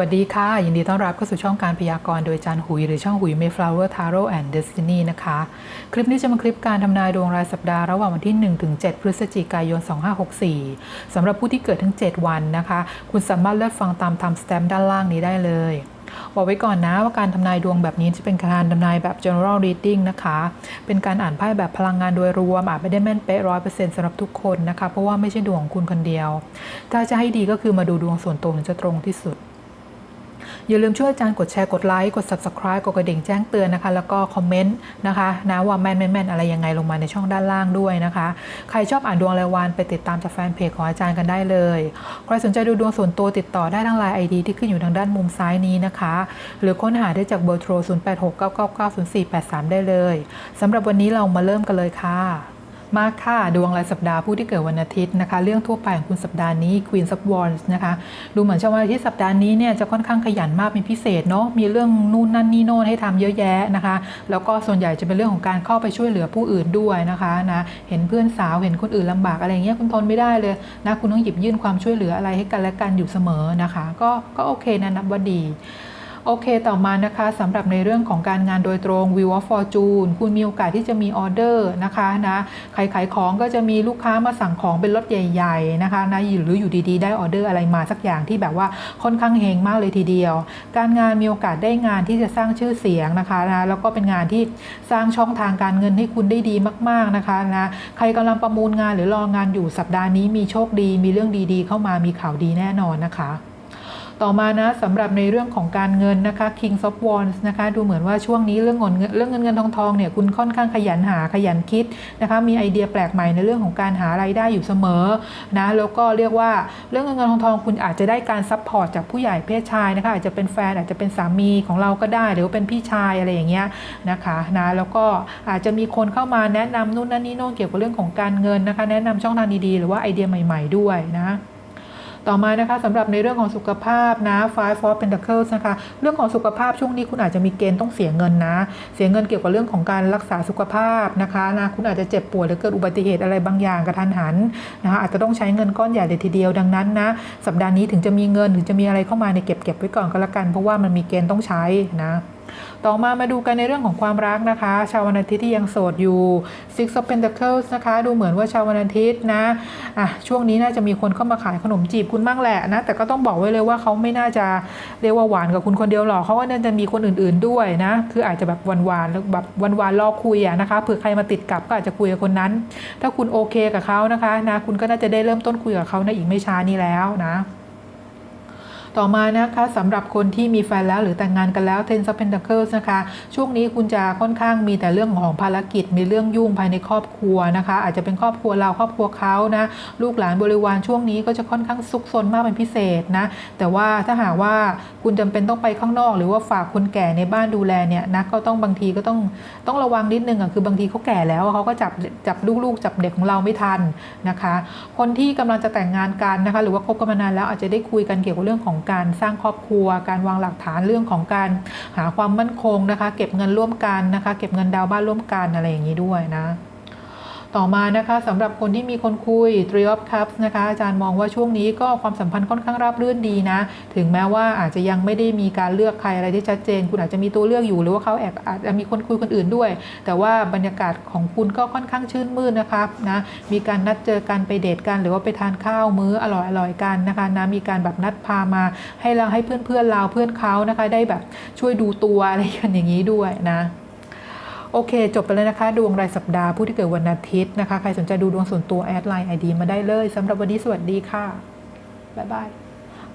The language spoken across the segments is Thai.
วัสดีค่ะ ยินดีต้อนรับเข้าสู่ช่องการพยากรณ์โดยจารย์หุย หรือช่องหุย Mayflower Tarot and Destiny นะคะ คลิปนี้จะมาคลิปการทำนายดวงรายสัปดาห์ระหว่างวันที่1ถึง7พฤศจิกายน 2564 สำหรับผู้ที่เกิดทั้ง 7 วันนะคะ คุณสามารถเลือกฟังตามทม์สแตมป์ด้านล่างนี้ได้เลยบอกไว้ก่อนนะว่าการทำนายดวงแบบนี้จะเป็นการทำนายแบบ general reading นะคะ เป็นการอ่านไพ่แบบพลังงานโดยรวมอาจไม่ได้แม่นเป๊ะร้อยเปอร์เซ็นต์สำหรับทุกคนนะคะ เพราะว่าไม่ใช่ดวงของคุณคนเดียว ถ้าจะให้ดีก็คือมาดูดวงส่วนตัวถึงจะตรงที่สุด อย่าลืมช่วยอาจารย์กดแชร์กดไลค์กด subscribe กดกระดิ่งแจ้งเตือนนะคะ แล้วก็คอมเมนต์นะคะนะว่าแม่นแม่นอะไรยังไงลงมาในช่องด้านล่างด้วยนะคะ ใครชอบอ่านดวงรายวันไปติดตามจากแฟนเพจของอาจารย์กันได้เลยใครสนใจดูดวงส่วนตัวติดต่อได้ทางไลน์ ID ที่ขึ้นอยู่ทางด้านมุมซ้ายนี้นะคะ หรือค้นหาได้จากเบอร์โทร 0869990483 ได้เลยสำหรับวันนี้เรามาเริ่มกันเลยค่ะ มากค่ะ ดวงรายสัปดาห์ผู้ที่เกิดวันอาทิตย์นะคะ เรื่องทั่วไปของคุณสัปดาห์นี้ Queen of Wands นะคะ ดูเหมือนชาววันอาทิตย์สัปดาห์นี้เนี่ยจะค่อนข้างขยันมากเป็นพิเศษเนาะมีเรื่องนู่นนั่นนี่โน่นให้ทำเยอะแยะนะคะ แล้วก็ส่วนใหญ่จะเป็นเรื่องของการเข้าไปช่วยเหลือผู้อื่นด้วยนะคะนะเห็นเพื่อนสาวเห็นคนอื่นลำบากอะไรเงี้ยคุณทนไม่ได้เลยนะคุณต้องหยิบยื่นความช่วยเหลืออะไรให้กันและกันอยู่เสมอนะคะ ก็ก็โอเคนะนับว่าดี โอเคต่อมานะคะสำหรับในเรื่องของการงานโดยตรง Wheel of Fortune คุณมีโอกาสที่จะมีออเดอร์นะคะนะใครขายของก็จะมีลูกค้ามาสั่งของเป็นรถใหญ่ๆนะคะนะหรืออยู่ดีๆ ได้ออเดอร์อะไรมาสักอย่างที่แบบว่าค่อนข้างเฮงมากเลยทีเดียว การงานมีโอกาสได้งานที่จะสร้างชื่อเสียงนะคะนะแล้วก็เป็นงานที่สร้างช่องทางการเงินให้คุณได้ดีมาก ๆนะคะนะใครกำลังประมูลงานหรือรองานอยู่สัปดาห์นี้มีโชคดี มีเรื่องดีๆ เข้ามามีข่าวดีแน่นอนนะคะ ต่อมานะสำหรับในเรื่องของการเงินนะคะ King of Wands นะคะ ดูเหมือนว่าช่วงนี้เรื่องเงินเรื่องเงินเงินทองทองเนี่ยคุณค่อนข้างขยันหาขยันคิดนะคะ มีไอเดียแปลกใหม่ในเรื่องของการหาไรายได้อยู่เสมอนะแล้วก็เรียกว่าเรื่องเงินเงินทองทองคุณอาจจะได้การซัพพอร์ตจากผู้ใหญ่เพศชายนะคะอาจจะเป็นแฟนอาจจะเป็นสามีของเราก็ได้ หรือว่าเป็นพี่ชายอะไรอย่างเงี้ยนะคะนะแล้วก็อาจจะมีคนเข้ามาแนะนำนู่นนั่นนี่โน่นเกี่ยวกับเรื่องของการเงินนะคะ แนะนำช่องทางดีๆ หรือว่าไอเดียใหม่ ๆด้วยนะ ต่อมานะคะสำหรับในเรื่องของสุขภาพนะ Five for Pentacles นะคะเรื่องของสุขภาพช่วงนี้คุณอาจจะมีเกณฑ์ต้องเสียเงินนะ เสียเงินเกี่ยวกับเรื่องของการรักษาสุขภาพนะคะนะคุณอาจจะเจ็บป่วยหรือเกิดอุบัติเหตุอะไรบางอย่างกระทันหันนะคะอาจจะต้องใช้เงินก้อนใหญ่เลยทีเดียวดังนั้นนะสัปดาห์นี้ถึงจะมีเงินถึงจะมีอะไรเข้ามาในเก็บเก็บไว้ก่อนก็แล้วกัน เพราะว่ามันมีเกณฑ์ต้องใช้นะ ต่อมามาดูกันในเรื่องของความรักนะคะ ชาววันอาทิตย์ที่ยังโสดอยู่ Six of Pentacles นะคะ ดูเหมือนว่าชาววันอาทิตย์นะอะช่วงนี้น่าจะมีคนเข้ามาขายขนมจีบคุณบ้างแหละนะ แต่ก็ต้องบอกไว้เลยว่าเขาไม่น่าจะเรียกว่าหวานกับคุณคนเดียวหรอกเขาก็น่าจะมีคนอื่น ๆด้วยนะ คืออาจจะแบบหวานๆแล้วแบบหวานๆรอคุยอะนะคะเผื่อใครมาติดกับก็อาจจะคุยกับคนนั้น ถ้าคุณโอเคกับเขานะคะนะคุณก็น่าจะได้เริ่มต้นคุยกับเขาในอีกไม่ช้านี้แล้วนะ ต่อมานะคะสำหรับคนที่มีแฟนแล้วหรือแต่งงานกันแล้ว Ten of Pentacles นะคะ ช่วงนี้คุณจะค่อนข้างมีแต่เรื่องของภารกิจ มีเรื่องยุ่งภายในครอบครัวนะคะ อาจจะเป็นครอบครัวเราครอบครัวเขานะลูกหลานบริวารช่วงนี้ก็จะค่อนข้างซุกซนมากเป็นพิเศษนะ แต่ว่าถ้าหากว่าคุณจำเป็นต้องไปข้างนอก หรือว่าฝากคนแก่ในบ้านดูแลเนี่ยนะก็ต้องบางทีก็ต้องต้องระวังนิดนึงอะคือบางทีเขาแก่แล้วเขาก็จับจับลูกๆ จับเด็กของเราไม่ทันนะคะ คนที่กำลังจะแต่งงานกันนะคะ หรือว่าคบกันมานานแล้วอาจจะได้คุยกันเกี่ยวกับเรื่องของการสร้างครอบครัว การวางหลักฐานเรื่องของการหาความมั่นคงนะคะ เก็บเงินร่วมกันนะคะ เก็บเงินดาวน์บ้านร่วมกันอะไรอย่างนี้ด้วยนะ ต่อมานะคะสำหรับคนที่มีคนคุย Three of Cups นะคะอาจารย์มองว่าช่วงนี้ก็ความสัมพันธ์ค่อนข้างราบรื่นดีนะ ถึงแม้ว่าอาจจะยังไม่ได้มีการเลือกใครอะไรที่ชัดเจน คุณอาจจะมีตัวเลือกอยู่ หรือว่าเขาแอบอาจจะมีคนคุยคนอื่นด้วย แต่ว่าบรรยากาศของคุณก็ค่อนข้างชื่นมื่นนะครับนะมีการนัดเจอกันไปเดทกัน หรือว่าไปทานข้าวมื้ออร่อยๆกันนะคะนะมีการแบบนัดพามาให้เราให้เพื่อนๆเราเพื่อนเขานะคะ ได้แบบช่วยดูตัวอะไรกันอย่างนี้ด้วยนะ โอเค จบไปเลยนะคะ ดวงรายสัปดาห์ผู้ที่เกิดวันอาทิตย์นะคะ ใครสนใจดูดวงส่วนตัวแอดไลน์ไอดีมาได้เลยสำหรับวันนี้สวัสดีค่ะ บ๊ายบาย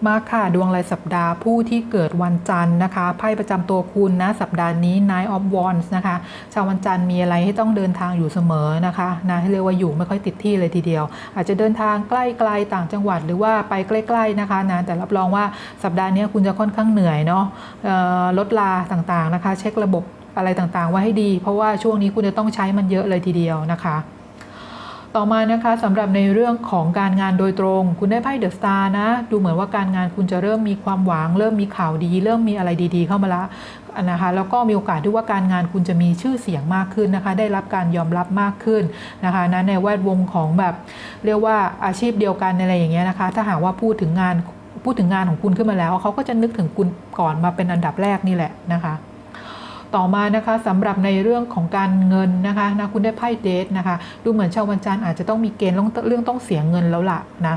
มาค่ะ ดวงรายสัปดาห์ผู้ที่เกิดวันจันทร์นะคะไพ่ประจำตัวคุณนะ สัปดาห์นี้ Nine of Wands นะคะ ชาววันจันทร์มีอะไรให้ต้องเดินทางอยู่เสมอนะคะนะให้เรียกว่าอยู่ไม่ค่อยติดที่เลยทีเดียว อาจจะเดินทางใกล้ไกลต่างจังหวัดหรือว่าไปใกล้ๆนะคะนะแต่รับรองว่าสัปดาห์นี้คุณจะค่อนข้างเหนื่อยเนาะลดลาต่างๆนะคะ เช็คระบบ อะไรต่างๆ ไว้ให้ดี เพราะว่าช่วงนี้คุณจะต้องใช้มันเยอะเลยทีเดียวนะคะ ต่อมานะคะสำหรับในเรื่องของการงานโดยตรง คุณได้ไพ่เดอะสตาร์นะ ดูเหมือนว่าการงานคุณจะเริ่มมีความหวัง เริ่มมีข่าวดี เริ่มมีอะไรดีๆ เข้ามาละนะคะแล้วก็มีโอกาสที่ว่าการงานคุณจะมีชื่อเสียงมากขึ้นนะคะ ได้รับการยอมรับมากขึ้นนะคะนะในแวดวงของแบบเรียกว่าอาชีพเดียวกันอะไรอย่างเงี้ยนะคะ ถ้าหากว่าพูดถึงงานพูดถึงงานของคุณขึ้นมาแล้วเขาก็จะนึกถึงคุณก่อนมาเป็นอันดับแรกนี่แหละนะคะ ต่อมานะคะสำหรับในเรื่องของการเงินนะคะนะคุณได้ไพ่เดทนะคะดูเหมือนชาววันจันทร์อาจจะต้องมีเกณฑ์เรื่องต้องเสียเงินแล้วล่ะนะ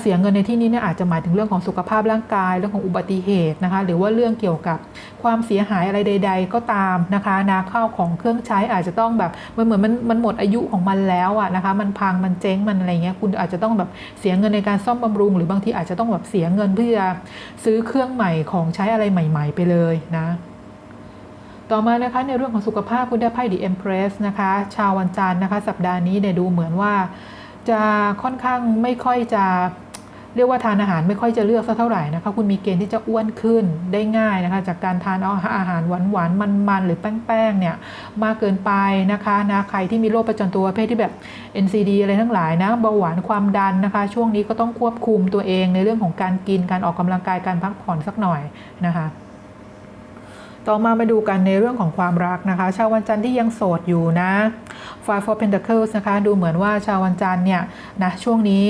เสียเงินในที่นี้เนี่ยอาจจะหมายถึงเรื่องของสุขภาพร่างกายเรื่องของอุบัติเหตุนะคะหรือว่าเรื่องเกี่ยวกับความเสียหายอะไรใด ๆ ก็ตามนะคะนะข้าวของเครื่องใช้อาจจะต้องแบบมันเหมือนมันมันหมดอายุของมันแล้วอะนะคะมันพังมันเจ๊งมันอะไรเงี้ยคุณอาจจะต้องแบบเสียเงินในการซ่อมบำรุง หรือบางทีอาจจะต้องแบบเสียเงินเพื่อซื้อเครื่องใหม่ของใช้อะไรใหม่ ๆ ไปเลยนะ ต่อมานะคะในเรื่องของสุขภาพคุณได้ไพ่ The Empress นะคะชาววันจันทร์นะคะสัปดาห์นี้เนี่ยดูเหมือนว่า จะค่อนข้างไม่ค่อยจะเรียกว่าทานอาหารไม่ค่อยจะเลือกสักเท่าไหร่นะคะคุณมีเกณฑ์ที่จะอ้วนขึ้นได้ง่ายนะคะจากการทานอาหารหวานหวานมันมันๆหรือแป้งๆเนี่ยมากเกินไปนะคะนะใครที่มีโรคประจำตัวประเภทที่แบบ NCD อะไรทั้งหลายนะเบาหวานความดันนะคะ ช่วงนี้ก็ต้องควบคุมตัวเองในเรื่องของการกินการออกกำลังกายการพักผ่อนสักหน่อยนะคะ ต่อมามาดูกันในเรื่องของความรักนะคะ ชาววันจันทร์ที่ยังโสดอยู่นะ Five for Pentacles นะคะ ดูเหมือนว่าชาววันจันทร์เนี่ยนะช่วงนี้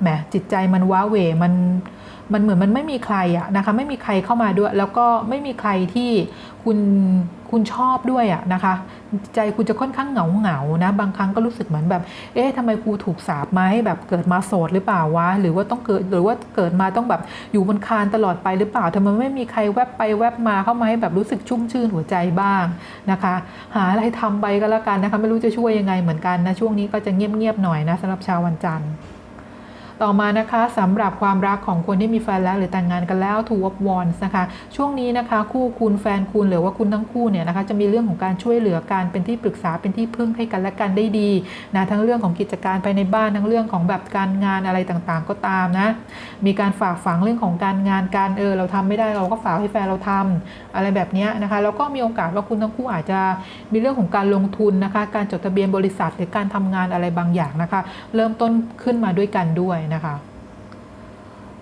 แหมจิตใจมันว้าเหวมัน มันเหมือนมันไม่มีใครอะนะคะไม่มีใครเข้ามาด้วย แล้วก็ไม่มีใครที่คุณคุณชอบด้วยอะนะคะ ใจคุณจะค่อนข้างเหงาเหงานะบางครั้งก็รู้สึกเหมือนแบบ เอ๊ะทำไมกูถูกสาปไหมแบบเกิดมาโสดหรือเปล่าวะหรือว่าต้องเกิดหรือว่าเกิดมาต้องแบบอยู่บนคานตลอดไปหรือเปล่าทำไมไม่มีใครแวบไปแวบมาเข้ามาให้แบบรู้สึกชุ่มชื่นหัวใจบ้างนะคะ หาอะไรทำไปก็แล้วกันนะคะ ไม่รู้จะช่วยยังไงเหมือนกันนะช่วงนี้ก็จะเงียบๆหน่อยนะสำหรับชาววันจันทร์ ต่อมานะคะสำหรับความรักของคนที่มีแฟนแล้วหรือแต่งงานกันแล้ว Two of Wands นะคะช่วงนี้นะคะคู่คุณแฟนคุณหรือว่าคุณทั้งคู่เนี่ยนะคะจะมีเรื่องของการช่วยเหลือการเป็นที่ปรึกษาเป็นที่พึ่งให้กันและกันได้ดีนะทั้งเรื่องของกิจการภายในบ้านทั้งเรื่องของแบบการงานอะไรต่างๆ ก็ตามนะมีการฝากฝังเรื่องของการงานการเออเราทำไม่ได้เราก็ฝากให้แฟนเราทำอะไรแบบนี้นะคะแล้วก็มีโอกาสว่าคุณทั้งคู่อาจจะมีเรื่องของการลงทุนนะคะ การจดทะเบียนบริษัทหรือการทำงานอะไรบางอย่างนะคะ เริ่มต้นขึ้นมาด้วยกันด้วยนะคะ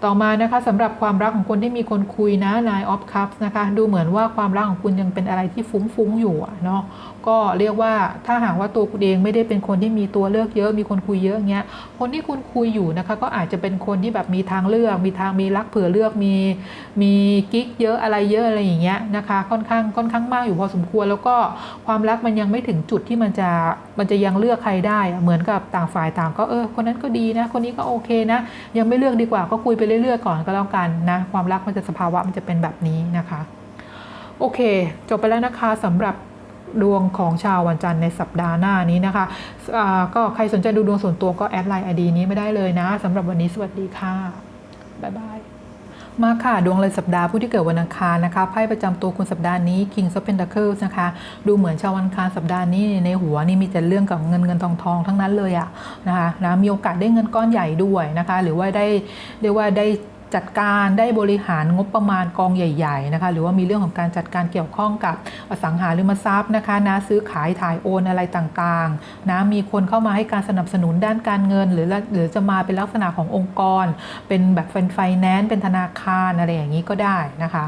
ต่อมานะคะสำหรับความรักของคนที่มีคนคุยนะ Nine of Cups นะคะดูเหมือนว่าความรักของคุณยังเป็นอะไรที่ฟุ้งๆอยู่เนาะก็เรียกว่าถ้าหากว่าตัวคุณเองไม่ได้เป็นคนที่มีตัวเลือกเยอะมีคนคุยเยอะเงี้ยคนที่คุณคุยอยู่นะคะก็อาจจะเป็นคนที่แบบมีทางเลือก มีทางมีรักเผื่อเลือกมีมีกิ๊กเยอะอะไรเยอะอะไรอย่างเงี้ยนะคะค่อนข้างค่อนข้างมากอยู่พอสมควร แล้วก็ความรักมันยังไม่ถึงจุดที่มันจะมันจะยังเลือกใครได้เหมือนกับต่างฝ่ายต่างก็เออคนนั้นก็ดีนะ คนนี้ก็โอเคนะ ยังไม่เลือกดีกว่าก็คุยไปเรื่อยๆก่อนก็แล้วกันนะความรักมันจะสภาวะมันจะเป็นแบบนี้นะคะ โอเค จบไปแล้วนะคะสำหรับดวงของชาววันจันทร์ในสัปดาห์หน้านี้นะคะะก็ใครสนใจดูดวงส่วนตัวก็แอดไลน์ไอดีนี้ไม่ได้เลยนะสำหรับวันนี้สวัสดีค่ะ บ๊ายบาย มาค่ะ ดวงเลยสัปดาห์ผู้ที่เกิดวันอังคารนะคะไพ่ประจำตัวคุณสัปดาห์นี้ King of Pentacles นะคะ ดูเหมือนชาววันอังคารสัปดาห์นี้ในหัวนี่มีแต่เรื่องกับเงินเงินทองทองทั้งนั้นเลยอะนะคะนะมีโอกาสได้เงินก้อนใหญ่ด้วยนะคะ หรือว่าได้เรียกว่าได้ จัดการได้บริหารงบประมาณกองใหญ่ๆนะคะหรือว่ามีเรื่องของการจัดการเกี่ยวข้องกับอสังหาริมทรัพย์นะคะนะซื้อขายถ่ายโอนอะไรต่างๆนะมีคนเข้ามาให้การสนับสนุนด้านการเงิน หรือหรือจะมาเป็นลักษณะขององค์กร เป็นแบบเป็นไฟแนนซ์เป็นธนาคารอะไรอย่างนี้ก็ได้นะคะ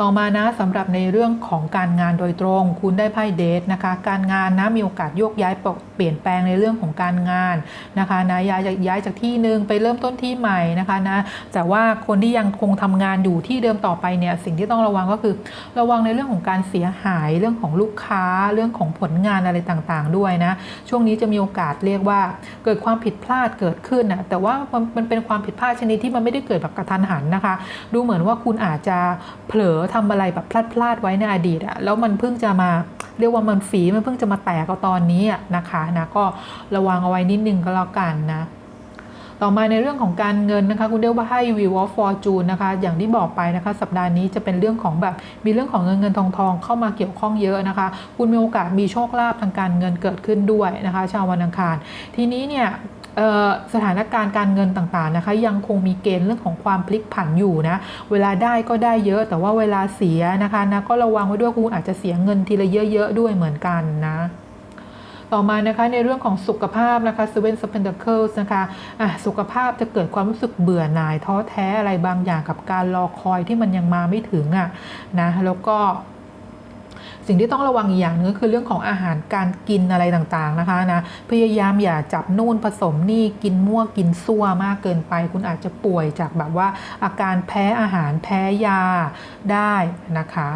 ต่อมานะสำหรับในเรื่องของการงานโดยตรง คุณได้ไพ่เดทนะคะ การงานนะมีโอกาสโยกย้ายเปลี่ยนแปลงในเรื่องของการงานนะคะนะย้ายจากย้ายจากที่หนึ่งไปเริ่มต้นที่ใหม่นะคะนะแต่ว่าคนที่ยังคงทำงานอยู่ที่เดิมต่อไปเนี่ยสิ่งที่ต้องระวังก็คือ ระวังในเรื่องของการเสียหายเรื่องของลูกค้าเรื่องของผลงานอะไรต่างๆ ด้วยนะช่วงนี้จะมีโอกาสเรียกว่าเกิดความผิดพลาดเกิดขึ้นนะแต่ว่ามันมันเป็นความผิดพลาดชนิดที่มันไม่ได้เกิดแบบกระทันหันนะคะ ดูเหมือนว่าคุณอาจจะเผลอทำอะไรแบบพลาดพลาดๆไว้ในอดีตอะแล้วมันเพิ่งจะมาเรียกว่ามันฝีมันเพิ่งจะมาแตกเอาตอนนี้นะคะนะก็ระวังเอาไว้นิดนึงก็แล้วกันนะต่อมาในเรื่องของการเงินนะคะคุณเรียกว่าให้ View of Fortune นะคะอย่างที่บอกไปนะคะ สัปดาห์นี้จะเป็นเรื่องของแบบมีเรื่องของเงินเงินทองทองเข้ามาเกี่ยวข้องเยอะนะคะ คุณมีโอกาสมีโชคลาภทางการเงินเกิดขึ้นด้วยนะคะ ชาววันอังคาร ทีนี้เนี่ย สถานการณ์การเงินต่างๆนะคะ ยังคงมีเกณฑ์เรื่องของความพลิกผันอยู่นะ เวลาได้ก็ได้เยอะ แต่ว่าเวลาเสียนะคะนะก็ระวังไว้ด้วยคุณอาจจะเสียเงินทีละเยอะๆด้วยเหมือนกันนะต่อมานะคะในเรื่องของสุขภาพนะคะ Seven of Pentacles นะคะะสุขภาพจะเกิดความรู้สึกเบื่อหน่ายท้อแท้อะไรบางอย่างกับการรอคอยที่มันยังมาไม่ถึงอะนะแล้วก็ สิ่งที่ต้องระวังอีกอย่างหนึงก็คือเรื่องของอาหารการกินอะไรต่างๆนะคะนะพยายามอย่าจับนู่นผสมนี่กินมั่วกินซั่วมากเกินไป คุณอาจจะป่วยจากแบบว่าอาการแพ้อาหารแพ้ยาได้นะคะ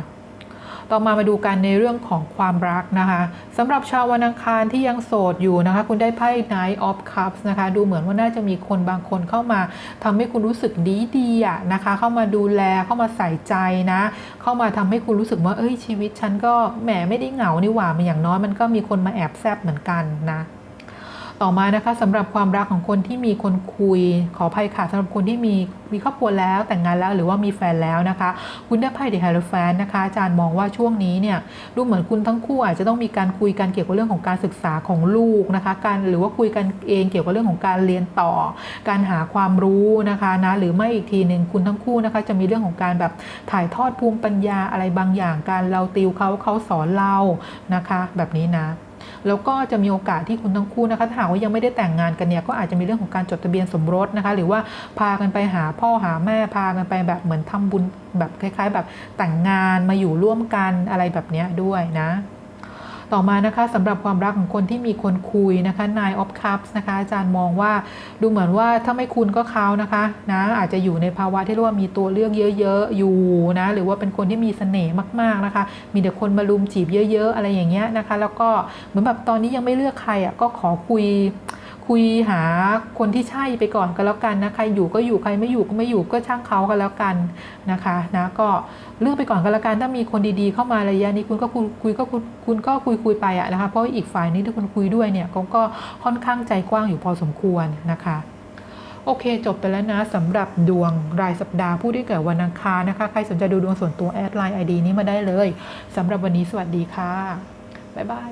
ต่อมามาดูกันในเรื่องของความรักนะคะสำหรับชาววันอังคารที่ยังโสดอยู่นะคะ คุณได้ไพ่ Knight of Cups นะคะ ดูเหมือนว่าน่าจะมีคนบางคนเข้ามาทำให้คุณรู้สึกดีดีอะนะคะ เข้ามาดูแลเข้ามาใส่ใจนะ เข้ามาทำให้คุณรู้สึกว่าเอ้ยชีวิตฉันก็แหมไม่ได้เหงานี่หว่ามันอย่างน้อยมันก็มีคนมาแอบแซบเหมือนกันนะ ต่อมานะคะสำหรับความรักของคนที่มีคนคุย ขออภัยค่ะสำหรับคนที่มีมีครอบครัวแล้วแต่งงานแล้วหรือว่ามีแฟนแล้วนะคะคุณได้ไพ่เดอะไฮโรแฟนนะคะอาจารย์มองว่าช่วงนี้เนี่ยดูเหมือนคุณทั้งคู่อาจจะต้องมีการคุยกันเกี่ยวกับเรื่องของการศึกษาของลูกนะคะการหรือว่าคุยกันเองเกี่ยวกับเรื่องของการเรียนต่อ การหาความรู้นะคะนะหรือไม่อีกทีหนึ่งคุณทั้งคู่นะคะจะมีเรื่องของการแบบถ่ายทอดภูมิปัญญาอะไรบางอย่างการเราติวเขาเขาสอนเรานะคะ แบบนี้นะ แล้วก็จะมีโอกาสที่คุณทั้งคู่นะคะถ้าหากว่ายังไม่ได้แต่งงานกันเนี่ยก็อาจจะมีเรื่องของการจดทะเบียนสมรสนะคะ หรือว่าพากันไปหาพ่อหาแม่พากันไปแบบเหมือนทำบุญแบบคล้าย ๆ แบบแต่งงานมาอยู่ร่วมกันอะไรแบบเนี้ยด้วยนะ ต่อมานะคะสำหรับความรักของคนที่มีคนคุยนะคะนายอฟคัพส์นะคะอาจารย์มองว่าดูเหมือนว่าถ้าไม่คุณก็เขานะคะนะอาจจะอยู่ในภาวะที่เรียกว่ามีตัวเลือกเยอะๆอยู่นะหรือว่าเป็นคนที่มีเสน่ห์มากๆนะคะ มีแต่คนมาลุมจีบเยอะ ๆ อะไรอย่างเงี้ยนะคะ แล้วก็เหมือนแบบตอนนี้ยังไม่เลือกใครอะก็ขอคุย คุยหาคนที่ใช่ไปก่อนก็แล้วกันนะใครอยู่ก็อยู่ใครไม่อยู่ก็ไม่อยู่ก็ช่างเขาก็แล้วกันนะคะนะก็เลือกไปก่อนก็แล้วกันถ้ามีคนดีๆ เข้ามาระยะนี้คุณก็คุยคุยก็คุณก็คุยคุยไปอะนะคะเพราะอีกฝ่ายนี้ที่คุณคุยด้วยเนี่ยเขาก็ค่อนข้างใจกว้างอยู่พอสมควรนะคะโอเค จบไปแล้วนะสำหรับดวงรายสัปดาห์ผู้ที่เกิดวันอังคารนะคะ ใครสนใจดูดวงส่วนตัวแอดไลน์ ID นี้มาได้เลยสำหรับวันนี้สวัสดีค่ะ บ๊ายบาย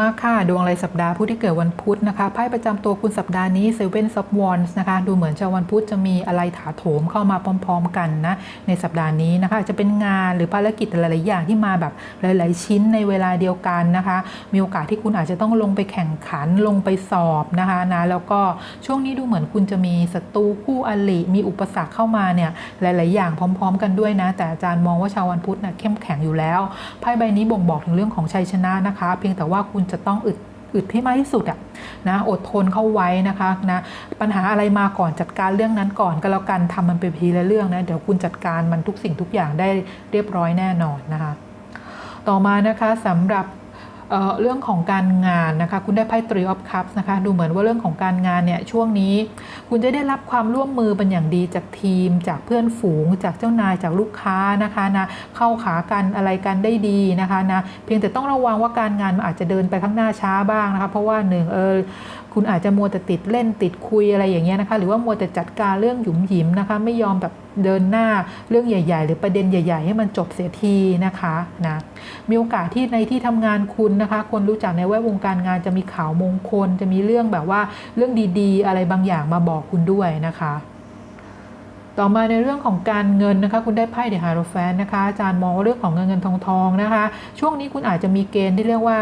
มาค่ะ ดวงรายสัปดาห์ผู้ที่เกิดวันพุธนะคะไพ่ประจำตัวคุณสัปดาห์นี้ Seven of Wands นะคะดูเหมือนจะวันพุธจะมีอะไรถาโถมเข้ามาพร้อม ๆ กันนะในสัปดาห์นี้นะคะอาจจะเป็นงานหรือภารกิจหลายๆอย่างที่มาแบบหลาย ๆ ชิ้นในเวลาเดียวกันนะคะ มีโอกาสที่คุณอาจจะต้องลงไปแข่งขันลงไปสอบนะคะนะแล้วก็ช่วงนี้ดูเหมือนคุณจะมีศัตรูคู่อริมีอุปสรรคเข้ามาเนี่ยหลาย ๆ อย่างพร้อม ๆ กันด้วยนะแต่อาจารย์มองว่าชาววันพุธนะเข้มแข็งอยู่แล้วไพ่ใบนี้บ่งบอกถึงเรื่องของชัยชนะนะคะ เพียงแต่ว่าคุณจะต้องอึดอึดให้มากที่สุดอะนะอดทนเข้าไว้นะคะนะปัญหาอะไรมาก่อนจัดการเรื่องนั้นก่อนก็แล้วกันทำมันไปทีละเรื่องนะเดี๋ยวคุณจัดการมันทุกสิ่งทุกอย่างได้เรียบร้อยแน่นอนนะคะ ต่อมานะคะสำหรับ เเรื่องของการงานนะคะคุณได้ไพ่ Three of Cups นะคะดูเหมือนว่าเรื่องของการงานเนี่ยช่วงนี้ คุณจะได้รับความร่วมมือเป็นอย่างดีจากทีม จากเพื่อนฝูง จากเจ้านายจากลูกค้านะคะนะเข้าขากันอะไรกันได้ดีนะคะนะเพียงแต่ต้องระวังว่าการงานมันอาจจะเดินไปข้างหน้าช้าบ้างนะคะเพราะว่าหนึ่งเออ คุณอาจจะมัวแต่ติดเล่นติดคุยอะไรอย่างเงี้ยนะคะ หรือว่ามัวแต่จัดการเรื่องหยุมหยิมนะคะ ไม่ยอมแบบเดินหน้าเรื่องใหญ่ ๆ หรือประเด็นใหญ่ ๆ ให้มันจบเสียทีนะคะนะมีโอกาสที่ในที่ทำงานคุณนะคะ คนรู้จักในแวดวงการงานจะมีข่าวมงคล จะมีเรื่องแบบว่าเรื่องดีๆ อะไรบางอย่างมาบอกคุณด้วยนะคะ ต่อมาในเรื่องของการเงินนะคะคุณได้ไพ่เดฮาโรแฟนนะคะอาจารย์มองว่าเรื่องของเงินเงินทองทองนะคะ ช่วงนี้คุณอาจจะมีเกณฑ์ที่เรียกว่า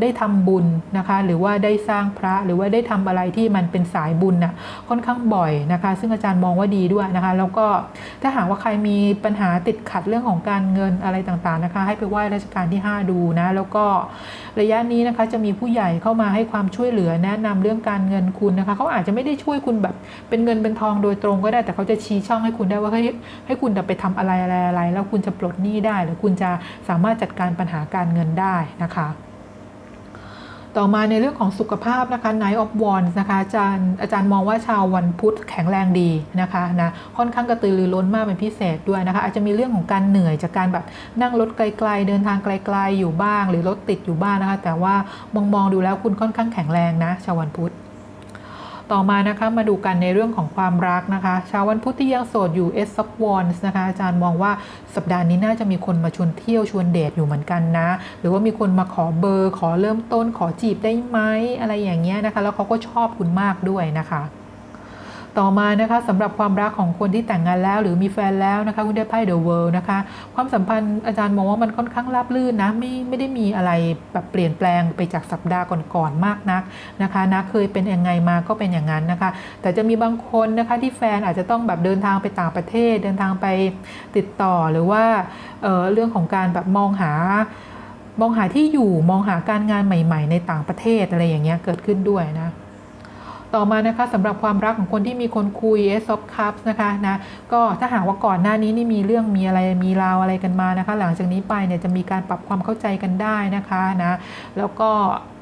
ได้ทำบุญนะคะ หรือว่าได้สร้างพระหรือว่าได้ทำอะไรที่มันเป็นสายบุญน่ะค่อนข้างบ่อยนะคะ ซึ่งอาจารย์มองว่าดีด้วยนะคะ แล้วก็ถ้าหากว่าใครมีปัญหาติดขัดเรื่องของการเงินอะไรต่างๆนะคะ ให้ไปไหว้ราชการที่ 5 ดูนะแล้วก็ระยะนี้นะคะจะมีผู้ใหญ่เข้ามาให้ความช่วยเหลือแนะนำเรื่องการเงินคุณนะคะเขาอาจจะไม่ได้ช่วยคุณแบบเป็นเงินเป็นทองโดยตรงก็ได้แต่เขาจะชี้ช่องให้คุณได้ว่าให้ให้คุณไปทำอะไรอะไรอะไร แล้วคุณจะปลดหนี้ได้ หรือคุณจะสามารถจัดการปัญหาการเงินได้นะคะต่อมาในเรื่องของสุขภาพนะคะ Night of Wands นะคะอาจารย์อาจารย์มองว่าชาววันพุธแข็งแรงดีนะคะนะค่อนข้างกระตือรือร้นมากเป็นพิเศษด้วยนะคะ อาจจะมีเรื่องของการเหนื่อยจากการแบบนั่งรถไกล ๆ เดินทางไกล ๆ อยู่บ้าง หรือรถติดอยู่บ้างนะคะ แต่ว่ามองมองๆดูแล้วคุณค่อนข้างแข็งแรงนะชาววันพุธ ต่อมานะคะมาดูกันในเรื่องของความรักนะคะชาววันพุธที่ยังโสดอยู่ S of Wands นะคะอาจารย์มองว่าสัปดาห์นี้น่าจะมีคนมาชวนเที่ยวชวนเดทอยู่เหมือนกันนะ หรือว่ามีคนมาขอเบอร์ ขอเริ่มต้น ขอจีบได้ไหมอะไรอย่างเงี้ยนะคะ แล้วเขาก็ชอบคุณมากด้วยนะคะ ต่อมานะคะสำหรับความรักของคนที่แต่งงานแล้ว หรือมีแฟนแล้วนะคะคุณได้ไพ่เดอะเวิลด์นะคะ ความสัมพันธ์อาจารย์มองว่ามันค่อนข้างราบรื่นนะไม่ไม่ได้มีอะไรแบบเปลี่ยนแปลงไปจากสัปดาห์ก่อนๆมากนักนะคะนะเคยเป็นยังไงมาก็เป็นอย่างนั้นนะคะ แต่จะมีบางคนนะคะที่แฟนอาจจะต้องแบบเดินทางไปต่างประเทศ เดินทางไปติดต่อหรือว่าเออเรื่องของการแบบมองหามองหาที่อยู่มองหาการงานใหม่ ๆ ในต่างประเทศอะไรอย่างเงี้ยเกิดขึ้นด้วยนะ ต่อมานะคะสำหรับความรักของคนที่มีคนคุย S of Cups นะคะนะก็ถ้าหากว่าก่อนหน้านี้นี่มีเรื่องมีอะไรมีราวอะไรกันมานะคะ หลังจากนี้ไปเนี่ยจะมีการปรับความเข้าใจกันได้นะคะนะแล้วก็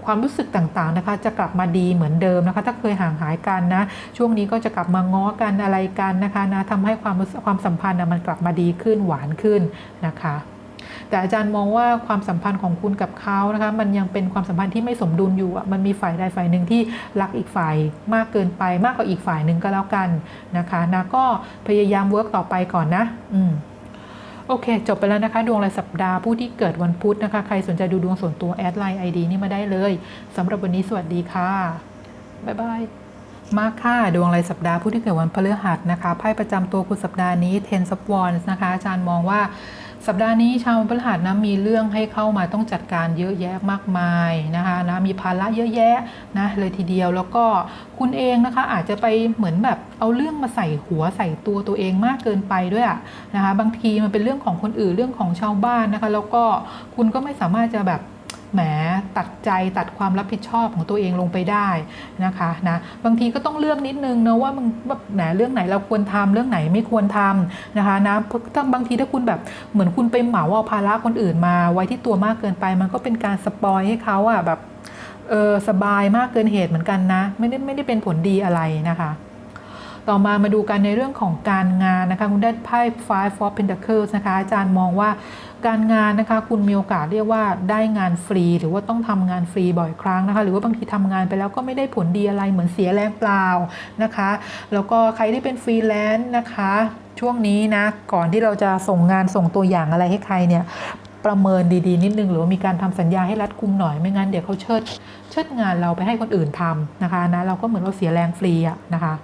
ความรู้สึกต่างๆนะคะ จะกลับมาดีเหมือนเดิมนะคะ ถ้าเคยห่างหายกันนะ ช่วงนี้ก็จะกลับมาง้อกันอะไรกันนะคะนะทำให้ความความสัมพันธ์นะมันกลับมาดีขึ้นหวานขึ้นนะคะ แต่อาจารย์มองว่าความสัมพันธ์ของคุณกับเขานะคะมันยังเป็นความสัมพันธ์ที่ไม่สมดุลอยู่อะมันมีฝ่ายใดฝ่ายหนึ่งที่รักอีกฝ่ายมากเกินไปมากกว่าอีกฝ่ายหนึ่งก็แล้วกันนะคะนะก็พยายามเวิร์กต่อไปก่อนนะ อืมโอเค จบไปแล้วนะคะ ดวงรายสัปดาห์ผู้ที่เกิดวันพุธนะคะ ใครสนใจดูดวงส่วนตัวแอดไลน์ไอดีนี่มาได้เลยสำหรับวันนี้สวัสดีค่ะ บ๊ายบายมาค่ะ ดวงรายสัปดาห์ผู้ที่เกิดวันพฤหัสนะคะไพ่ประจำตัวคุณสัปดาห์นี้ Ten of Wands นะคะ อาจารย์มองว่า สัปดาห์นี้ชาวพฤหัสนะมีเรื่องให้เข้ามาต้องจัดการเยอะแยะมากมายนะคะนะมีภาระเยอะแยะนะเลยทีเดียวแล้วก็คุณเองนะคะอาจจะไปเหมือนแบบเอาเรื่องมาใส่หัวใส่ตัวตัวเองมากเกินไปด้วยอะนะคะบางทีมันเป็นเรื่องของคนอื่นเรื่องของชาวบ้านนะคะ แล้วก็คุณก็ไม่สามารถจะแบบ แหมตัดใจตัดความรับผิดชอบของตัวเองลงไปได้นะคะนะบางทีก็ต้องเลือกนิดนึงนะว่ามึงแบบแหมเรื่องไหนเราควรทำเรื่องไหนไม่ควรทำนะคะนะถ้าบางทีถ้าคุณแบบเหมือนคุณไปเหมาเอาภาระคนอื่นมา ไว้ที่ตัวมากเกินไป มันก็เป็นการสปอยให้เขาอะแบบเออสบายมากเกินเหตุเหมือนกันนะ ไม่ได้ไม่ได้เป็นผลดีอะไรนะคะ ต่อมามาดูกันในเรื่องของการงานนะคะ คุณได้ไพ่ Five of Pentacles นะคะ อาจารย์มองว่า การงานนะคะคุณมีโอกาสเรียกว่าได้งานฟรี หรือว่าต้องทำงานฟรีบ่อยครั้งนะคะ หรือว่าบางทีทำงานไปแล้วก็ไม่ได้ผลดีอะไรเหมือนเสียแรงเปล่านะคะ แล้วก็ใครที่เป็นฟรีแลนซ์นะคะ ช่วงนี้นะก่อนที่เราจะส่งงานส่งตัวอย่างอะไรให้ใครเนี่ยประเมินดีๆนิดนึงหรือว่ามีการทำสัญญาให้รัดกุมหน่อยไม่งั้นเดี๋ยวเขาเชิดเชิดงานเราไปให้คนอื่นทำนะคะนะเราก็เหมือนเราเสียแรงฟรีอะนะคะ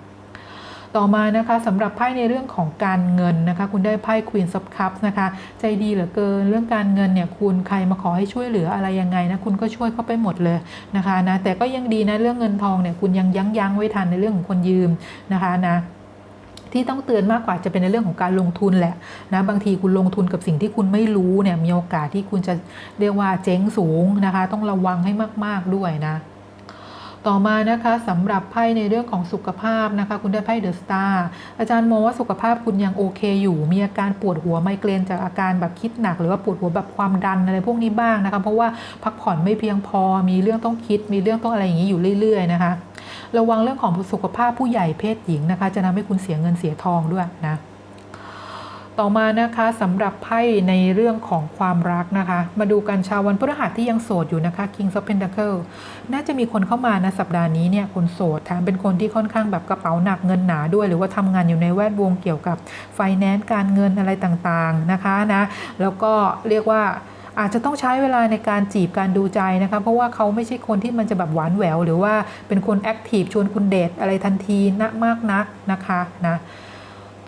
ต่อมานะคะสำหรับไพ่ในเรื่องของการเงินนะคะ คุณได้ไพ่ Queen of Cups นะคะ ใจดีเหลือเกินเรื่องการเงินเนี่ยคุณใครมาขอให้ช่วยเหลืออะไรยังไงนะคุณก็ช่วยเข้าไปหมดเลยนะคะนะแต่ก็ยังดีนะเรื่องเงินทองเนี่ยคุณยังยั้งยั้งไว้ทันในเรื่องของคนยืมนะคะนะที่ต้องเตือนมากกว่าจะเป็นในเรื่องของการลงทุนแหละนะบางทีคุณลงทุนกับสิ่งที่คุณไม่รู้เนี่ยมีโอกาสที่คุณจะเรียกว่าเจ๊งสูงนะคะ ต้องระวังให้มาก ๆด้วยนะ ต่อมานะคะสำหรับไพ่ในเรื่องของสุขภาพนะคะ คุณได้ไพ่เดอะสตาร์อาจารย์มองว่าสุขภาพคุณยังโอเคอยู่ มีอาการปวดหัวไมเกรนจากอาการแบบคิดหนัก หรือว่าปวดหัวแบบความดันอะไรพวกนี้บ้างนะคะ เพราะว่าพักผ่อนไม่เพียงพอมีเรื่องต้องคิด มีเรื่องต้องอะไรอย่างนี้อยู่เรื่อยๆนะคะ ระวังเรื่องของสุขภาพผู้ใหญ่เพศหญิงนะคะ จะทำให้คุณเสียเงินเสียทองด้วยนะ ต่อมานะคะสำหรับไพ่ในเรื่องของความรักนะคะ มาดูกันชาววันพฤหัสที่ยังโสดอยู่นะคะ King of Pentacle น่าจะมีคนเข้ามานะสัปดาห์นี้เนี่ยคนโสดแถมเป็นคนที่ค่อนข้างแบบกระเป๋าหนักเงินหนาด้วย หรือว่าทำงานอยู่ในแวดวงเกี่ยวกับไฟแนนซ์การเงินอะไรต่างๆนะคะนะแล้วก็เรียกว่าอาจจะต้องใช้เวลาในการจีบการดูใจนะคะ เพราะว่าเขาไม่ใช่คนที่มันจะแบบหวานแหวว หรือว่าเป็นคนแอคทีฟชวนคุณเดทอะไรทันทีนะมากนักนะคะนะ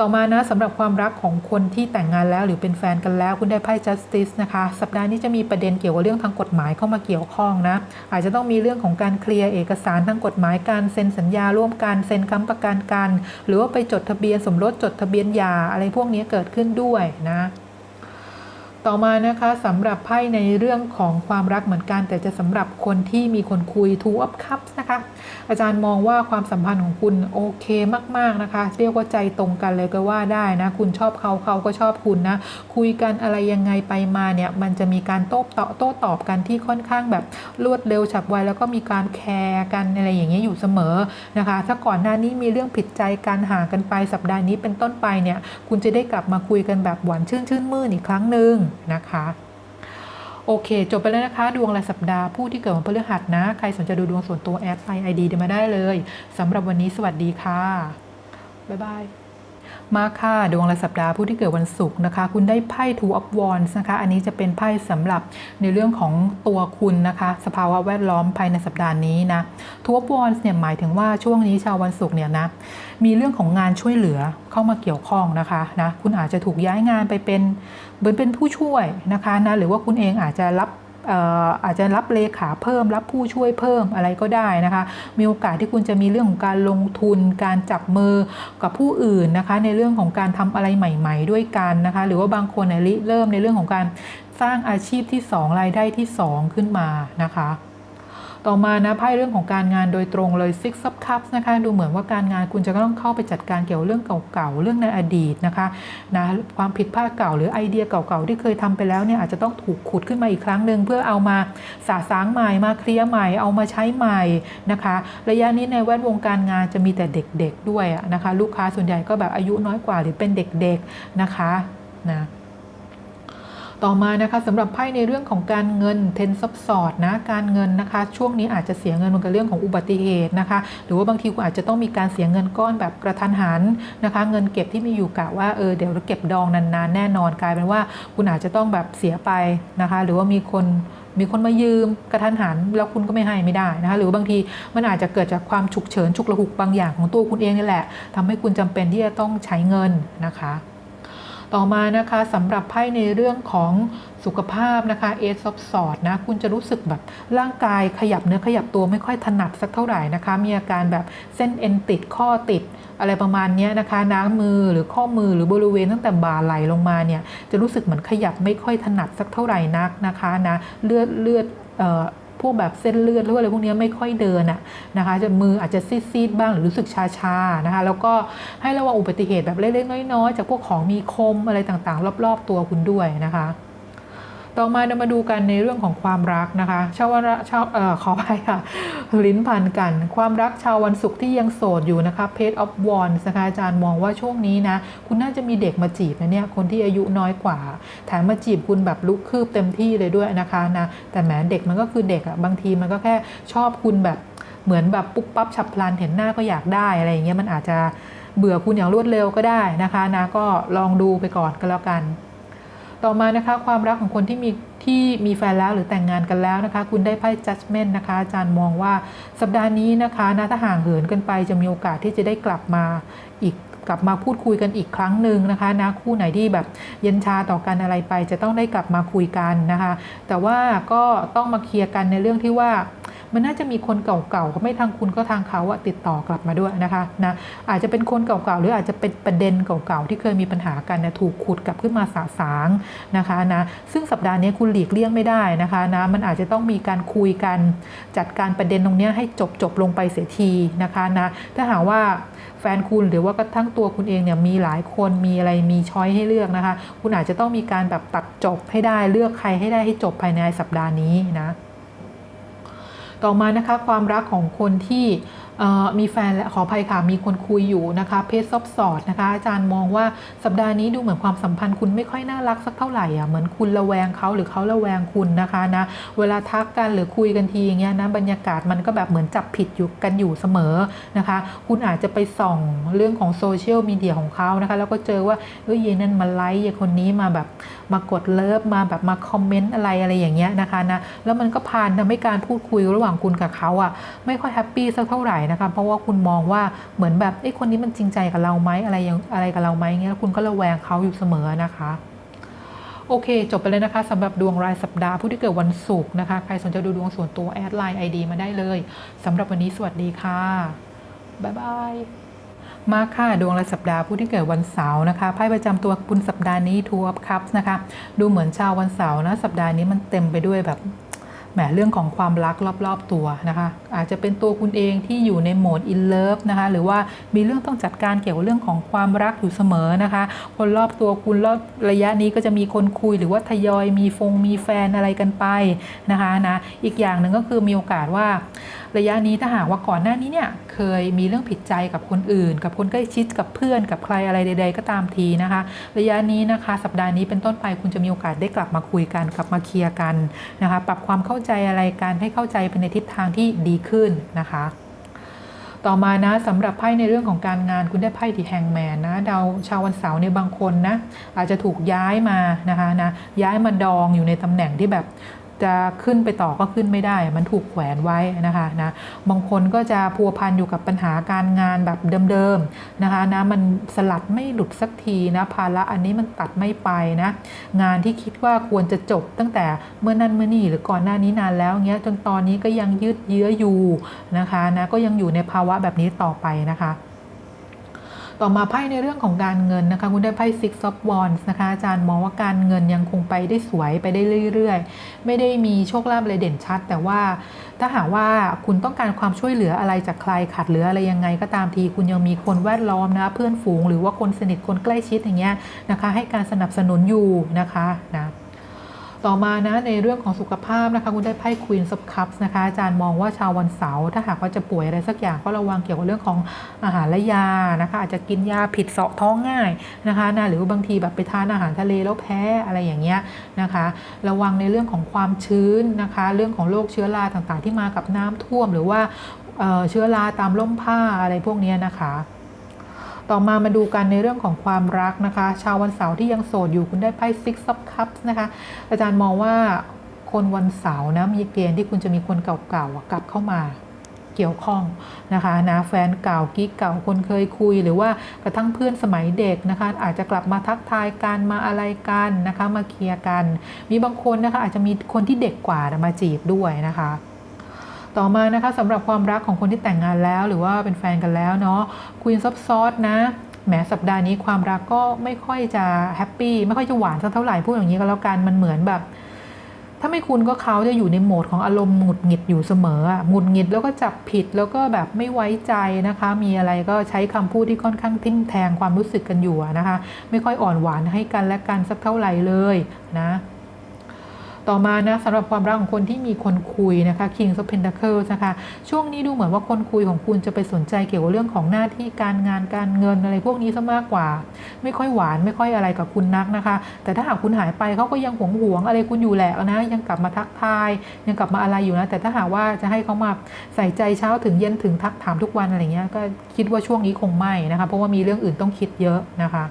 ต่อมานะสำหรับความรักของคนที่แต่งงานแล้วหรือเป็นแฟนกันแล้ว คุณได้ไพ่ justice นะคะ สัปดาห์นี้จะมีประเด็นเกี่ยวกับเรื่องทางกฎหมายเข้ามาเกี่ยวข้องนะ อาจจะต้องมีเรื่องของการเคลียร์เอกสารทางกฎหมายการเซ็นสัญญาร่วมกันเซ็นค้ำประกันกัน หรือว่าไปจดทะเบียนสมรสจดทะเบียนหย่าอะไรพวกนี้เกิดขึ้นด้วยนะ ต่อมานะคะสำหรับไพ่ในเรื่องของความรักเหมือนกัน แต่จะสำหรับคนที่มีคนคุย Two of Cups นะคะ อาจารย์มองว่าความสัมพันธ์ของคุณโอเคมาก ๆนะคะ เรียกว่าใจตรงกันเลยก็ว่าได้นะ คุณชอบเขาเขาก็ชอบคุณนะ คุยกันอะไรยังไงไปมาเนี่ย มันจะมีการโต้ตอบโต้ตอบกันที่ค่อนข้างแบบรวดเร็วฉับไวแล้วก็มีการแคร์กันอะไรอย่างเงี้ยอยู่เสมอนะคะ ถ้าก่อนหน้านี้มีเรื่องผิดใจการห่างกันไปสัปดาห์นี้เป็นต้นไปเนี่ย คุณจะได้กลับมาคุยกันแบบหวานชื่นชื่นมื่นอีกครั้งหนึ่งนะคะโอเค จบไปแล้วนะคะ ดวงรายสัปดาห์ผู้ที่เกิดวันพฤหัสนะ ใครสนใจดูดวงส่วนตัวแอดไลน์ไอดีมาได้เลยสำหรับวันนี้สวัสดีค่ะ บ๊ายบาย มาค่ะดวงรายสัปดาห์ผู้ที่เกิดวันศุกร์นะคะ คุณได้ไพ่ Two of Wands นะคะ อันนี้จะเป็นไพ่สำหรับในเรื่องของตัวคุณนะคะ สภาวะแวดล้อมภายในสัปดาห์นี้นะ Two of Wands เนี่ยหมายถึงว่าช่วงนี้ชาววันศุกร์เนี่ยนะมีเรื่องของงานช่วยเหลือเข้ามาเกี่ยวข้องนะคะนะคุณอาจจะถูกย้ายงานไปเป็นเหมือนเป็นผู้ช่วยนะคะนะหรือว่าคุณเองอาจจะรับ อาจจะรับเลขาเพิ่ม รับผู้ช่วยเพิ่มอะไรก็ได้นะคะ มีโอกาสที่คุณจะมีเรื่องของการลงทุน การจับมือกับผู้อื่นนะคะ ในเรื่องของการทำอะไรใหม่ ๆ ด้วยกันนะคะ หรือว่าบางคนเนี่ยริเริ่มในเรื่องของการสร้างอาชีพที่ 2 รายได้ที่ 2 ขึ้นมานะคะ ต่อมานะไพ่เรื่องของการงานโดยตรงเลย Six of Cups นะคะ ดูเหมือนว่าการงานคุณจะต้องเข้าไปจัดการเกี่ยวเรื่องเก่าๆ เรื่องในอดีตนะคะนะความผิดพลาดเก่าหรือไอเดียเก่าๆ ที่เคยทำไปแล้วเนี่ยอาจจะต้องถูกขุดขึ้นมาอีกครั้งหนึ่งเพื่อเอามาสาสางใหม่มาเคลียร์ใหม่เอามาใช้ใหม่นะคะ ระยะนี้ในแวดวงการงานจะมีแต่เด็กๆด้วยนะคะ ลูกค้าส่วนใหญ่ก็แบบอายุน้อยกว่าหรือเป็นเด็กๆนะคะนะ ต่อมานะคะสำหรับไพ่ในเรื่องของการเงินเทนซับสอดนะการเงินนะคะ ช่วงนี้อาจจะเสียเงินมันกับเรื่องของอุบัติเหตุนะคะ หรือว่าบางทีคุณอาจจะต้องมีการเสียเงินก้อนแบบกระทันหันนะคะ เงินเก็บที่มีอยู่กะว่าเออเดี๋ยวเราเก็บดองนานๆ แน่นอนกลายเป็นว่า คุณอาจจะต้องแบบเสียไปนะคะ หรือว่ามีคนมีคนมายืมกระทันหันแล้วคุณก็ไม่ให้ไม่ได้นะคะหรือบางทีมันอาจจะเกิดจากความฉุกเฉินฉุกละหุกบางอย่างของตัวคุณเองนี่แหละทำให้คุณจำเป็นที่จะต้องใช้เงินนะคะ ต่อมานะคะสำหรับไพ่ในเรื่องของสุขภาพนะคะเอซอฟสอดนะคุณจะรู้สึกแบบร่างกายขยับเนื้อขยับตัวไม่ค่อยถนัดสักเท่าไหร่นะคะ มีอาการแบบเส้นเอ็นติดข้อติดอะไรประมาณนี้นะคะน้ำมือหรือข้อมือหรือบริเวณตั้งแต่บ่าไหลลงมาเนี่ยจะรู้สึกเหมือนขยับไม่ค่อยถนัดสักเท่าไหร่นักนะคะนะเลือดเลือดเอ่อ วกแบบเส้นเลือดหรือว่าอะไรพวกนี้ไม่ค่อยเดินอะนะคะจะมืออาจจะซีดๆบ้างหรือรู้สึกชาๆนะคะแล้วก็ให้ระวังอุบัติเหตุแบบเล็กๆน้อยๆจากพวกของมีคมอะไรต่างๆ รอบ ๆ ตัวคุณด้วยนะคะ ต่อมาเรามาดูกันในเรื่องของความรักนะคะชาววันชาวเอ่อขอไปค่ะ ลิ้นพันกัน ความรักชาววันศุกร์ที่ยังโสดอยู่นะคะ Page of Wands นะคะอาจารย์มองว่าช่วงนี้นะ คุณน่าจะมีเด็กมาจีบนะเนี่ยคนที่อายุน้อยกว่าแถมมาจีบคุณแบบลุกคืบเต็มที่เลยด้วยนะคะนะแต่แหมเด็กมันก็คือเด็กอะบางทีมันก็แค่ชอบคุณแบบเหมือนแบบปุ๊บปั๊บฉับพลันเห็นหน้าก็อยากได้อะไรอย่างเงี้ยมันอาจจะเบื่อคุณอย่างรวดเร็วก็ได้นะคะนะก็ลองดูไปก่อนก็แล้วกัน ต่อมานะคะความรักของคนที่มีที่มีแฟนแล้วหรือแต่งงานกันแล้วนะคะ คุณได้ไพ่ judgment นะคะ อาจารย์มองว่าสัปดาห์นี้นะคะนะถ้าห่างเหินกันไปจะมีโอกาสที่จะได้กลับมาอีกกลับมาพูดคุยกันอีกครั้งหนึ่งนะคะนะคู่ไหนที่แบบเย็นชาต่อกันอะไรไป จะต้องได้กลับมาคุยกันนะคะ แต่ว่าก็ต้องมาเคลียร์กันในเรื่องที่ว่า มันน่าจะมีคนเก่าๆไม่ทางคุณก็ทางเขาอะติดต่อกลับมาด้วยนะคะนะอาจจะเป็นคนเก่าๆหรืออาจจะเป็นประเด็นเก่าๆที่เคยมีปัญหากันนะถูกขุดกลับขึ้นมาสาสางนะคะนะซึ่งสัปดาห์นี้คุณหลีกเลี่ยงไม่ได้นะคะนะมันอาจจะต้องมีการคุยกันจัดการประเด็นตรงนี้ให้จบจบๆลงไปเสียทีนะคะนะถ้าหากว่าแฟนคุณหรือว่ากระทั่งตัวคุณเองเนี่ยมีหลายคนมีอะไรมีช้อยให้เลือกนะคะ คุณอาจจะต้องมีการแบบตัดจบให้ได้เลือกใครให้ได้ให้จบภายในสัปดาห์นี้นะ ต่อมานะคะความรักของคนที่ มีแฟนและขออภัยค่ะมีคนคุยอยู่นะคะเพศซอบสอดนะคะ อาจารย์มองว่าสัปดาห์นี้ดูเหมือนความสัมพันธ์คุณไม่ค่อยน่ารักสักเท่าไหร่อะเหมือนคุณระแวงเขาหรือเขาระแวงคุณนะคะนะเวลาทักกันหรือคุยกันทีอย่างเงี้ยนะบรรยากาศมันก็แบบเหมือนจับผิดอยู่กันอยู่เสมอนะคะ คุณอาจจะไปส่องเรื่องของโซเชียลมีเดียของเขานะคะ แล้วก็เจอว่าเอ้ยเยนั่นมาไลค์เยคนนี้มาแบบมากดเลิฟมาแบบมาคอมเมนต์อะไรอะไรอย่างเงี้ยนะคะนะแล้วมันก็พานทำให้การพูดคุยระหว่างคุณกับเขาอะไม่ค่อยแฮปปี้สักเท่าไหร่นะคะเพราะว่าคุณมองว่าเหมือนแบบไอ้คนนี้มันจริงใจกับเราไหมอะไรอย่างอะไรกับเราไหมเงี้ยแล้วคุณก็ระแวงเขาอยู่เสมอนะคะโอเค จบไปเลยนะคะสำหรับดวงรายสัปดาห์ผู้ที่เกิดวันศุกร์นะคะ ใครสนใจดูดวงส่วนตัวแอดไลน์ ID มาได้เลยสำหรับวันนี้สวัสดีค่ะ บ๊ายบาย มาค่ะ ดวงรายสัปดาห์ผู้ที่เกิดวันเสาร์นะคะไพ่ประจำตัวคุณสัปดาห์นี้ทัวร์คัพนะคะ ดูเหมือนชาววันเสาร์นะ สัปดาห์นี้มันเต็มไปด้วยแบบ แหมเรื่องของความรักรอบๆตัวนะคะ อาจจะเป็นตัวคุณเองที่อยู่ในโหมดอินเลิฟนะคะ หรือว่ามีเรื่องต้องจัดการเกี่ยวกับเรื่องของความรักอยู่เสมอนะคะ คนรอบตัวคุณรอบระยะนี้ก็จะมีคนคุยหรือว่าทยอยมีฟงมีแฟนอะไรกันไปนะคะนะอีกอย่างหนึ่งก็คือมีโอกาสว่า ระยะนี้ถ้าหากว่าก่อนหน้านี้เนี่ยเคยมีเรื่องผิดใจกับคนอื่น กับคนใกล้ชิดกับเพื่อนกับใครอะไรใด ๆ ก็ตามทีนะคะ ระยะนี้นะคะ สัปดาห์นี้เป็นต้นไปคุณจะมีโอกาสได้กลับมาคุยกันกลับมาเคลียร์กันนะคะ ปรับความเข้าใจอะไรกันให้เข้าใจไปในทิศทางที่ดีขึ้นนะคะต่อมานะสำหรับไพ่ในเรื่องของการงานคุณได้ไพ่ที่แฮงแมนนะดาวชาววันเสาร์เนี่ยบางคนนะอาจจะถูกย้ายมานะคะนะย้ายมาดองอยู่ในตำแหน่งที่แบบ จะขึ้นไปต่อก็ขึ้นไม่ได้ มันถูกแขวนไว้นะคะนะบางคนก็จะพัวพันอยู่กับปัญหาการงานแบบเดิมๆนะคะนะมันสลัดไม่หลุดสักทีนะภาระอันนี้มันตัดไม่ไปนะงานที่คิดว่าควรจะจบตั้งแต่เมื่อนั้นเมื่อนี่หรือก่อนหน้านี้นานแล้วเงี้ยจนตอนนี้ก็ยังยืดเยื้ออยู่นะคะนะก็ยังอยู่ในภาวะแบบนี้ต่อไปนะคะ ต่อมาไพ่ในเรื่องของการเงินนะคะ คุณได้ไพ่ Six of Wands นะคะ อาจารย์มองว่าการเงินยังคงไปได้สวยไปได้เรื่อยๆ ไม่ได้มีโชคลาภอะไรเด่นชัด แต่ว่าถ้าหากว่าคุณต้องการความช่วยเหลืออะไรจากใครขาดเหลืออะไรยังไงก็ตามที คุณยังมีคนแวดล้อมนะเพื่อนฝูง หรือว่าคนสนิทคนใกล้ชิดอย่างเงี้ยนะคะ ให้การสนับสนุนอยู่นะคะนะ ต่อมานะในเรื่องของสุขภาพนะคะคุณได้ไพ่ Queen of Cups นะคะอาจารย์มองว่าชาววันเสาร์ถ้าหากว่าจะป่วยอะไรสักอย่างก็ระวังเกี่ยวกับเรื่องของอาหารและยานะคะอาจจะกินยาผิดเสาะท้องง่ายนะคะนะหรือบางทีแบบไปทานอาหารทะเลแล้วแพ้อะไรอย่างเงี้ยนะคะ ระวังในเรื่องของความชื้นนะคะ เรื่องของโรคเชื้อราต่างๆ ที่มากับน้ำท่วม หรือว่าเเชื้อราตามร่มผ้าอะไรพวกเนี้ยนะคะ ต่อมามาดูกันในเรื่องของความรักนะคะ ชาววันเสาร์ที่ยังโสดอยู่คุณได้ไพ่ Six of Cups นะคะ อาจารย์มองว่าคนวันเสาร์นะมีเกณฑ์ที่คุณจะมีคนเก่าๆกลับเข้ามาเกี่ยวข้องนะคะนะแฟนเก่ากิ๊กเก่าคนเคยคุย หรือว่ากระทั่งเพื่อนสมัยเด็กนะคะ อาจจะกลับมาทักทายกันมาอะไรกันนะคะ มาเคลียร์กัน มีบางคนนะคะอาจจะมีคนที่เด็กกว่ามาจีบด้วยนะคะ ต่อมานะคะสำหรับความรักของคนที่แต่งงานแล้ว หรือว่าเป็นแฟนกันแล้วเนาะคุยซับซ้อนนะแหมสัปดาห์นี้ความรักก็ไม่ค่อยจะแฮปปี้ไม่ค่อยจะหวานสักเท่าไหร่พูดอย่างนี้ก็แล้วกันมันเหมือนแบบ ถ้าไม่คุณก็เขาจะอยู่ในโหมดของอารมณ์หงุดหงิดอยู่เสมอหงุดหงิดแล้วก็จับผิดแล้วก็แบบไม่ไว้ใจนะคะ มีอะไรก็ใช้คำพูดที่ค่อนข้างทิ่มแทงความรู้สึกกันอยู่นะคะ ไม่ค่อยอ่อนหวานให้กันและกันสักเท่าไหร่เลยนะ ต่อมานะสำหรับความรักของคนที่มีคนคุยนะคะ King of Pentacles นะคะ ช่วงนี้ดูเหมือนว่าคนคุยของคุณจะไปสนใจเกี่ยวกับเรื่องของหน้าที่การงานการเงินอะไรพวกนี้ซะมากกว่า ไม่ค่อยหวานไม่ค่อยอะไรกับคุณนักนะคะ แต่ถ้าหากคุณหายไปเขาก็ยังหวงหวงๆอะไรคุณอยู่แหละนะยังกลับมาทักทาย ยังกลับมาอะไรอยู่นะ แต่ถ้าหากว่าจะให้เขามาใส่ใจเช้าถึงเย็นถึงทักถามทุกวันอะไรเงี้ยก็คิดว่าช่วงนี้คงไม่นะคะ เพราะว่ามีเรื่องอื่นต้องคิดเยอะนะคะ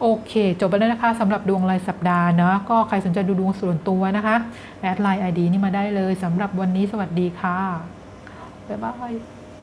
โอเค จบไปแล้วนะคะสำหรับดวงรายสัปดาห์เนาะก็ใครสนใจดูดวงส่วนตัวนะคะแอดไลน์ ID นี่มาได้เลยสำหรับวันนี้สวัสดีค่ะ บ๊ายบาย